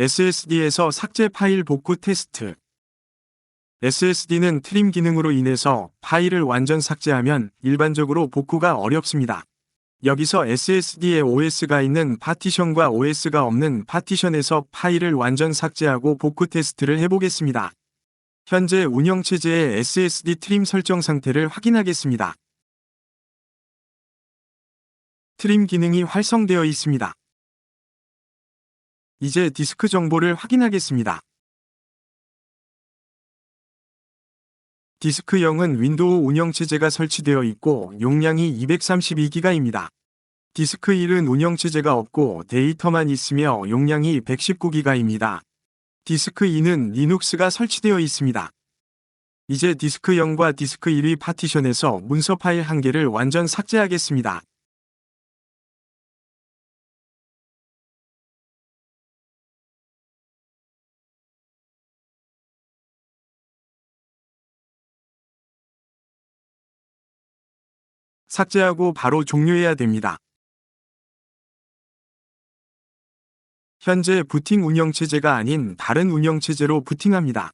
SSD에서 삭제 파일 복구 테스트. SSD는 트림 기능으로 인해서 파일을 완전 삭제하면 일반적으로 복구가 어렵습니다. 여기서 SSD에 OS가 있는 파티션과 OS가 없는 파티션에서 파일을 완전 삭제하고 복구 테스트를 해보겠습니다. 현재 운영체제의 SSD 트림 설정 상태를 확인하겠습니다. 트림 기능이 활성되어 있습니다. 이제 디스크 정보를 확인하겠습니다. 디스크 0은 윈도우 운영체제가 설치되어 있고 용량이 232기가입니다. 디스크 1은 운영체제가 없고 데이터만 있으며 용량이 119기가입니다. 디스크 2는 리눅스가 설치되어 있습니다. 이제 디스크 0과 디스크 1의 파티션에서 문서 파일 한 개를 완전 삭제하겠습니다. 삭제하고 바로 종료해야 됩니다. 현재 부팅 운영체제가 아닌 다른 운영체제로 부팅합니다.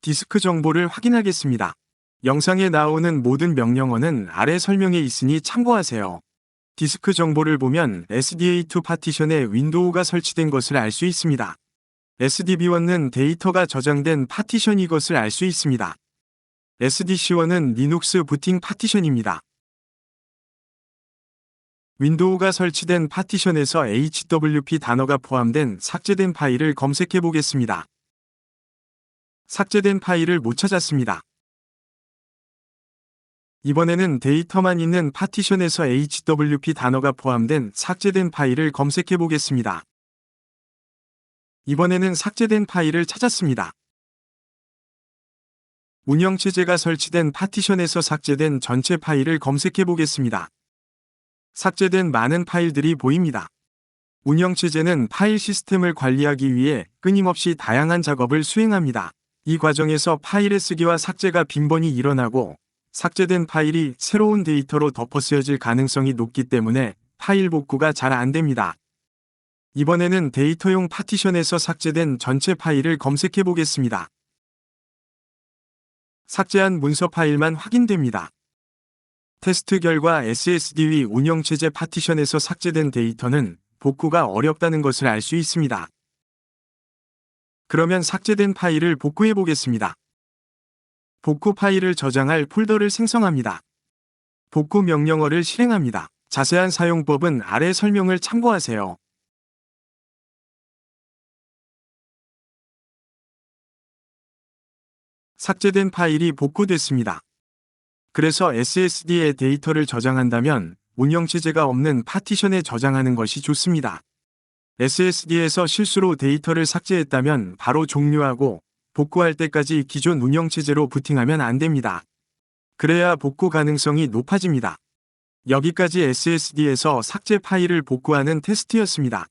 디스크 정보를 확인하겠습니다. 영상에 나오는 모든 명령어는 아래 설명에 있으니 참고하세요. 디스크 정보를 보면 SDA2 파티션에 윈도우가 설치된 것을 알 수 있습니다. SDB1은 데이터가 저장된 파티션이 것을 알 수 있습니다. SDC1은 리눅스 부팅 파티션입니다. 윈도우가 설치된 파티션에서 HWP 단어가 포함된 삭제된 파일을 검색해 보겠습니다. 삭제된 파일을 못 찾았습니다. 이번에는 데이터만 있는 파티션에서 HWP 단어가 포함된 삭제된 파일을 검색해 보겠습니다. 이번에는 삭제된 파일을 찾았습니다. 운영체제가 설치된 파티션에서 삭제된 전체 파일을 검색해 보겠습니다. 삭제된 많은 파일들이 보입니다. 운영체제는 파일 시스템을 관리하기 위해 끊임없이 다양한 작업을 수행합니다. 이 과정에서 파일의 쓰기와 삭제가 빈번히 일어나고 삭제된 파일이 새로운 데이터로 덮어 쓰여질 가능성이 높기 때문에 파일 복구가 잘 안됩니다. 이번에는 데이터용 파티션에서 삭제된 전체 파일을 검색해 보겠습니다. 삭제한 문서 파일만 확인됩니다. 테스트 결과 SSD 위 운영체제 파티션에서 삭제된 데이터는 복구가 어렵다는 것을 알 수 있습니다. 그러면 삭제된 파일을 복구해 보겠습니다. 복구 파일을 저장할 폴더를 생성합니다. 복구 명령어를 실행합니다. 자세한 사용법은 아래 설명을 참고하세요. 삭제된 파일이 복구됐습니다. 그래서 SSD에 데이터를 저장한다면 운영체제가 없는 파티션에 저장하는 것이 좋습니다. SSD에서 실수로 데이터를 삭제했다면 바로 종료하고 복구할 때까지 기존 운영체제로 부팅하면 안 됩니다. 그래야 복구 가능성이 높아집니다. 여기까지 SSD에서 삭제 파일을 복구하는 테스트였습니다.